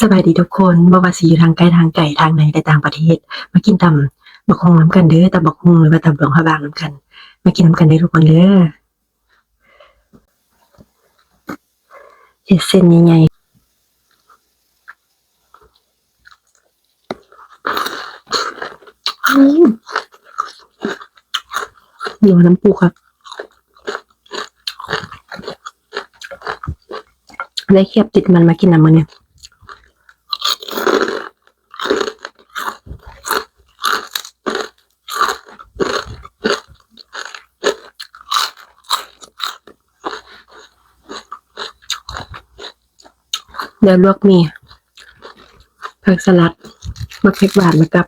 สบายดีทุกคนบ่ว่าสิอยู่ทางไกลทางไกลทางไหนในต่างประเทศ มากินตำบักฮงน้ำกันเด้อตำบักฮงหรือว่าตำหลวงพระบางน้ำกัน มากินน้ำกันเด้อทุกคนเด้อเฮ็ดเส้นใหญ่ๆอืมเหนียวน้ำปูครับ ได้เคียบติดมันมากินน้ำมันเนี่ย เดี๋ยวลวกมีผักสลัดมะเขือหวานนะครับ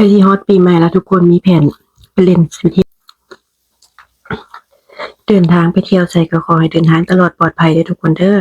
กล้ที่ฮอตปีใหม่แล้วทุกคนมีแผนไปเล่นสิที่เดินทางไปเที่ยวใส่กระคอให้เดินทางตลอดปลอดภัยด้วยทุกคนเด้อ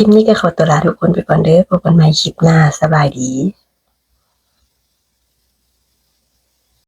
คลิปนี้ก็ขอตัวลาทุกคนไปก่อนเด้อพบกันใหม่คลิปหน้าสบายดี